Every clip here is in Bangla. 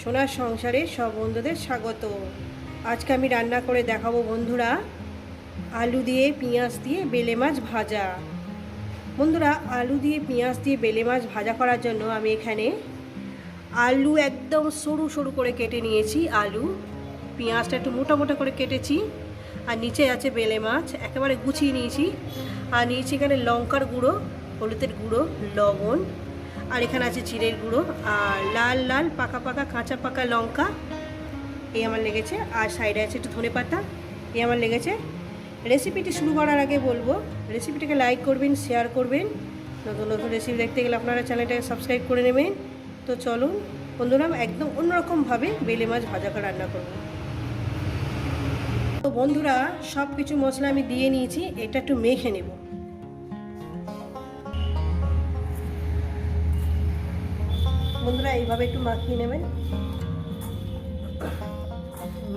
সোনার সংসারে সব বন্ধুদের স্বাগত। আজকে আমি রান্না করে দেখাবো বন্ধুরা, আলু দিয়ে পেঁয়াজ দিয়ে বেলে মাছ ভাজা। বন্ধুরা, আলু দিয়ে পেঁয়াজ দিয়ে বেলে মাছ ভাজা করার জন্য আমি এখানে আলু একদম সরু সরু করে কেটে নিয়েছি, আলু। পেঁয়াজটা একটু মোটা মোটা করে কেটেছি, আর নিচে আছে বেলে মাছ, একেবারে গুছিয়ে নিয়েছি। আর নিয়েছি এখানে লঙ্কার গুঁড়ো, হলুদের গুঁড়ো, লবণ আর এখানে আছে জিরের গুঁড়ো, আর লাল লাল, পাকা পাকা, কাঁচা, পাকা লঙ্কা, এই আমার লেগেছে। আর সাইডে আছে একটু ধনে পাতা, এই আমার লেগেছে। রেসিপিটি শুরু করার আগে বলব রেসিপিটাকে লাইক করবেন শেয়ার করবেন। নতুন নতুন রেসিপি দেখতে গেলে আপনারা চ্যানেলটাকে সাবস্ক্রাইব করে নেবেন। তো চলুন, বন্ধুরা, একদম অন্যরকমভাবে বেলে মাছ ভাজা করে রান্না করব। তো বন্ধুরা সব কিছু মশলা আমি দিয়ে নিয়েছি, এটা একটু মেখে নেব। বন্ধুরা, এইভাবে একটু মাখিয়ে নেবেন।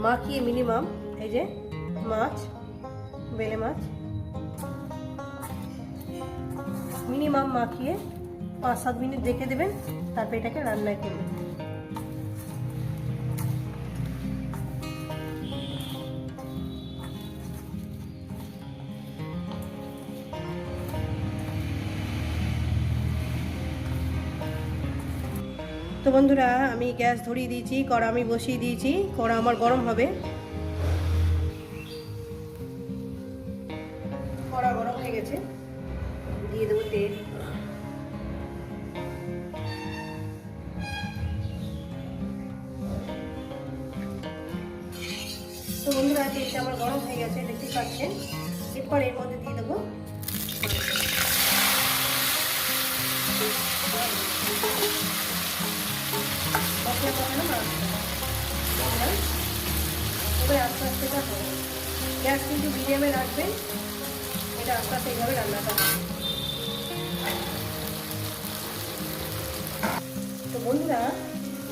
মাখিয়ে মিনিমাম এই যে মাছ, বেলে মাছ। মিনিমাম মাখিয়ে পাঁচ সাত মিনিট দেখে দেবেন, তারপর এটাকে রান্নায় করবেন তো বন্ধুরা, আমি গ্যাস ধরিয়ে দিয়েছি, কড়া আমি বসিয়ে দিয়েছি, কড়া আমার গরম হবে। কড়া গরম হয়ে গেছে। দিয়ে দেবো তেল। তো বন্ধুরা, তেলটা আমার গরম হয়ে গেছে, দেখতেই পাচ্ছেন। এরপর এর মধ্যে দিয়ে দেবো কষানো মাছ আস্তে আস্তে গ্যাস কিন্তু এটা আস্তে আস্তে রান্নাটা তো বন্ধুরা,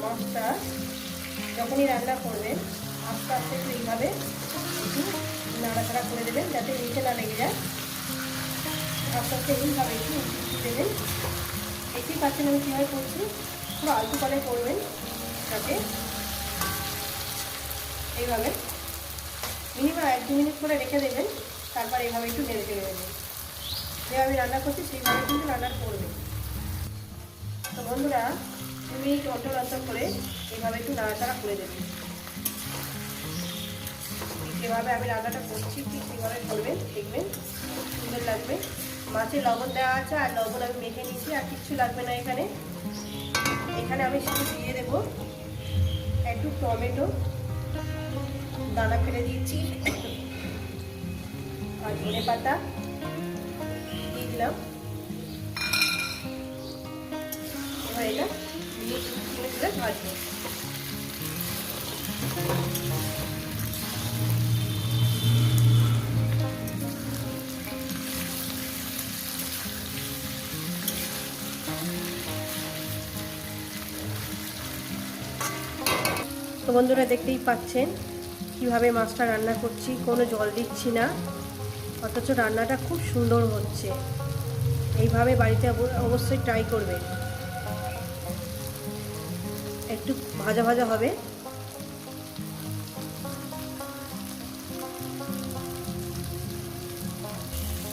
মাছটা যখনই রান্না করবেন, আস্তে আস্তে একটু এইভাবে নাড়াচাড়া করে দেবেন যাতে নিচে না লেগে যায়। আস্তে আস্তে এইভাবে একটু দেবেন। দেখতেই পাচ্ছেন আমি কীভাবে করছি? পুরো আলতু পালে করবেন যাতে এইভাবে। মিনিমাম এক দু মিনিট করে রেখে দেবেন, তারপর এইভাবে একটু নেড়ে চেড়ে দেবেন যেভাবে রান্না করছি, সেইভাবে কিন্তু রান্না করবেন তো বন্ধুরা, দু মিনিট অন্তর অন্তর করে এইভাবে একটু নাড়াচাড়া করে দেবেন। যেভাবে আমি রান্নাটা করছি, ঠিক সেইভাবে করবেন, দেখবেন খুব সুন্দর লাগবে। মাছে লবণ দেওয়া আছে, আর লবণ আমি মেখে নিয়েছি, আর কিচ্ছু লাগবে না এখানে। এখানে আমি শুধু দিয়ে দেবো একটু টমেটো, দানা ফেলে দিয়েছি, আর ধনে পাতা দিয়ে দিলাম। এবার এটা দিয়ে ভাজবো। বন্ধুরা দেখতেই পাচ্ছেন কীভাবে মাছটা রান্না করছি, কোনো জল দিচ্ছি না, অথচ রান্নাটা খুব সুন্দর হচ্ছে। এইভাবে বাড়িতে অবশ্যই ট্রাই করবেন। একটু ভাজা ভাজা হবে।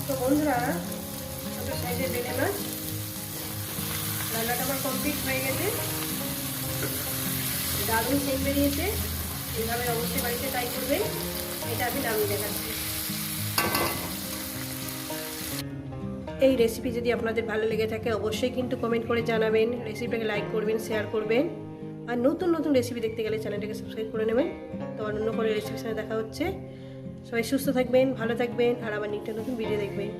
তো বন্ধুরা, ছোটো বেলে মাছ। রান্নাটা আমার কমপ্লিট হয়ে গেছে। দারুণ সেন্ট বেরিয়েছে। এইভাবে অবশ্যই বাড়িতে ট্রাই করবেন। এটা আমি নামিয়ে দেখাচ্ছি। এই রেসিপি যদি আপনাদের ভালো লেগে থাকে, অবশ্যই কিন্তু কমেন্ট করে জানাবেন। রেসিপিটাকে লাইক করবেন শেয়ার করবেন। আর নতুন নতুন রেসিপি দেখতে গেলে চ্যানেলটাকে সাবস্ক্রাইব করে নেবেন। তো অন্য করে রেসিপির সাথে দেখা হচ্ছে। সবাই সুস্থ থাকবেন, ভালো থাকবেন, আর আবার নিত্য নতুন ভিডিও দেখবেন।